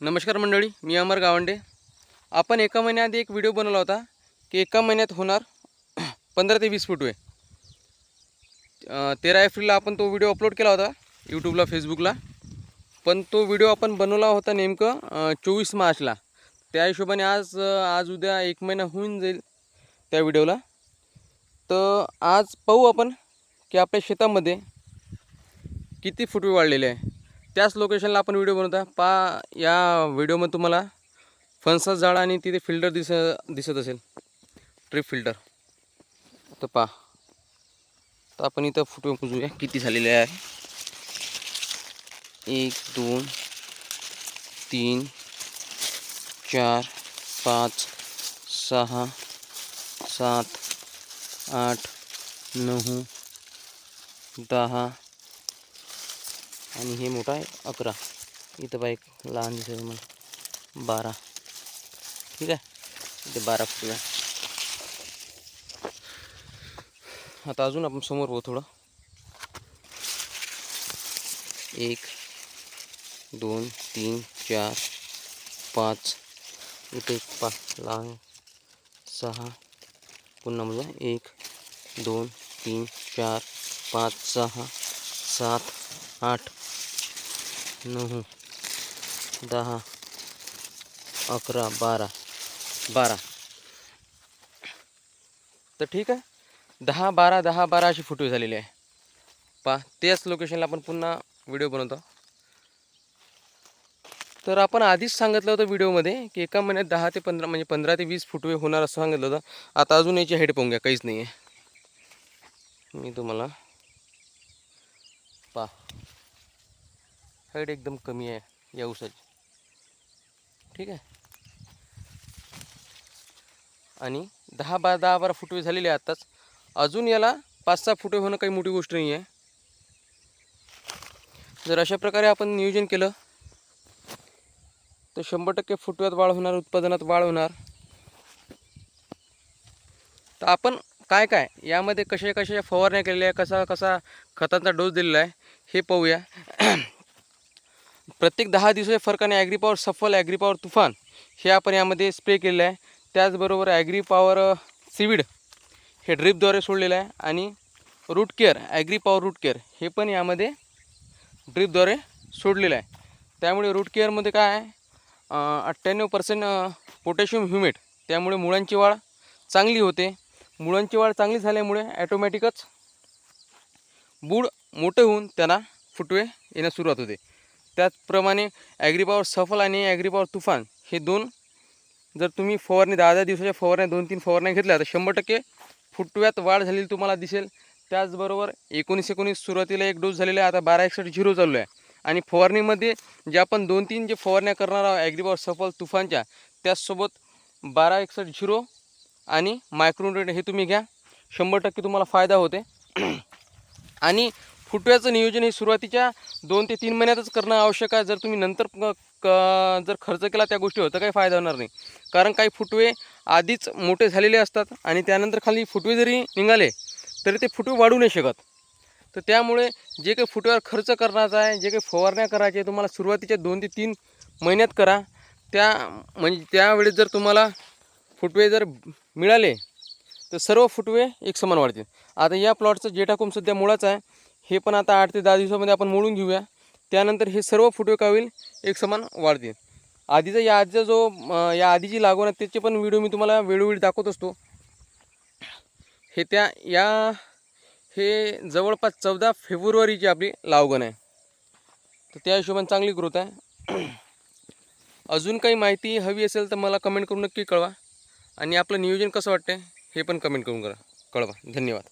नमस्कार मंडळी मी अमर गावंडे. आपण एका महिन्याआधी एक व्हिडिओ बनवला होता की एका महिन्यात होणार पंधरा ते वीस फुटवे तेरा एप्रिलला आपण तो व्हिडिओ अपलोड केला होता यूट्यूबला फेसबुकला. पण तो व्हिडिओ आपण बनवला होता नेमकं चोवीस मार्चला. त्या हिशोबाने आज आज उद्या एक महिना होऊन जाईल त्या व्हिडिओला. तर आज पाहू आपण की आपल्या शेतामध्ये किती फुटवे वाढलेले आहे. त्याच लोकेशनला आपण व्हिडिओ बनवता पा या व्हिडिओमध्ये तुम्हाला फणसाचं झाड आणि तिथे फिल्टर दिस दिसत असेल. ट्रिप फिल्टर तर पा तर आपण इथं फोटो पुजूया किती झालेले आहे? एक दोन तीन चार पाच सहा सात आठ नऊ दहा आणि हे मोठा आहे अकरा. इथं बा एक लहान दिसेल मला बारा. ठीक आहे? इथे बारा फुटला आता अजून आपण समोर पाहू थोडं. एक दोन तीन चार पाच. इथे एक पाच लहान. सहा. पुन्हा म्हणजे एक दोन तीन चार पाच सहा सात आठ. नऊ दहा अकरा बारा. बारा. तर ठीक आहे. दहा बारा दहा बारा अशी फुटवे झालेली आहे. पा त्याच लोकेशनला आपण पुन्हा व्हिडिओ बनवतो. तर आपण आधीच सांगितलं होतं व्हिडिओमध्ये की एका महिन्यात दहा ते पंधरा म्हणजे पंधरा ते वीस फुटवे होणार असं सांगितलं होतं. आता अजून याची हेड पाहून घ्या काहीच नाही आहे मी तुम्हाला पा हाईट एकदम कमी आहे या ऊसाची. ठीक आहे? आणि दहा बा दहा बारा फुटवे झालेले आहे आत्ताच अजून याला पाच सहा फुटवे होणं काही मोठी गोष्ट नाही आहे जर अशा प्रकारे आपण नियोजन केलं तर शंभर टक्के फुटव्यात वाढ होणार उत्पादनात वाढ होणार. तर आपण काय काय यामध्ये कशा कशा फवारण्या केलेल्या आहे कसा कसा खतांचा डोस दिलेला आहे हे पाहूया. प्रत्येक दहा दिवसाच्या फरकाने ॲग्रीपॉवर सफल ॲग्रीपॉवर तुफान हे आपण यामध्ये स्प्रे केलेलं आहे. त्याचबरोबर ॲग्री पॉवर सिविड हे ड्रिपद्वारे सोडलेलं आहे आणि root care Agripower root care हे पण यामध्ये ड्रिपद्वारे सोडलेलं आहे. त्यामुळे रूट केअरमध्ये काय आहे? अठ्ठ्याण्णव पर्सेंट पोटॅशियम ह्युमेट त्यामुळे मुळांची वाढ चांगली होते. मुळांची वाढ चांगली झाल्यामुळे ॲटोमॅटिकच बूड मोठे होऊन त्यांना फुटवे येण्यास सुरुवात होते. त्याचप्रमाणे ॲग्रीपॉवर सफल आणि ॲग्रीपॉवर तुफान हे दोन जर तुम्ही फवारणी दहा दहा दिवसाच्या फवारण्या दोन तीन फवारण्या घेतल्या तर शंभर टक्के फुटव्यात वाढ झालेली तुम्हाला दिसेल. त्याचबरोबर एकोणीस एकोणीस सुरुवातीला एक डोस झालेला आहे आता बारा एकसष्ट झिरो चालू आहे. आणि फवारणीमध्ये जे आपण दोन तीन जे फवारण्या करणार आहोत ॲग्रीपॉवर सफल तुफानच्या त्याचसोबत बारा एकसष्ट झिरो आणि मायक्रोन्युट्रेट हे तुम्ही घ्या. शंभर टक्के तुम्हाला फायदा होते. आणि फुटव्याचं नियोजन हे सुरुवातीच्या दोन ते तीन महिन्यातच करणं आवश्यक आहे. जर तुम्ही नंतर क- जर खर्च केला त्या गोष्टी होतं काही फायदा होणार नाही. कारण काही फुटवे आधीच मोठे झालेले असतात आणि त्यानंतर खाली फुटवे जरी निघाले तरी ते फुटवे वाढू नाही शकत. तर त्यामुळे जे काही फुटव्यावर खर्च करण्याचा आहे जे काही फवारण्या करायचे तुम्हाला सुरुवातीच्या दोन ते तीन महिन्यात करा. त्या म्हणजे त्यावेळेस जर तुम्हाला फुटवे जर मिळाले तर सर्व फुटवे एक समान वाढतील. आता या प्लॉटचं जे टाकून सध्या मुळाचं आहे हे पण आता आठ ते दहा दिवसामध्ये आपण मोडून घेऊया. त्यानंतर हे सर्व फुटवे का होईल एक समान वाढतील. आधीचा या आधीचा जो या आधीची लागवण आहे त्याचे पण व्हिडिओ मी तुम्हाला वेळोवेळी दाखवत असतो. हे त्या या हे जवळपास चौदा फेब्रुवारीची आपली लावगण आहे. तर त्या हिशोबाने चांगली ग्रोथ आहे. अजून काही माहिती हवी असेल तर मला कमेंट करून नक्की कळवा. आणि आपलं नियोजन कसं वाटतं हे पण कमेंट करून करा कळवा. धन्यवाद.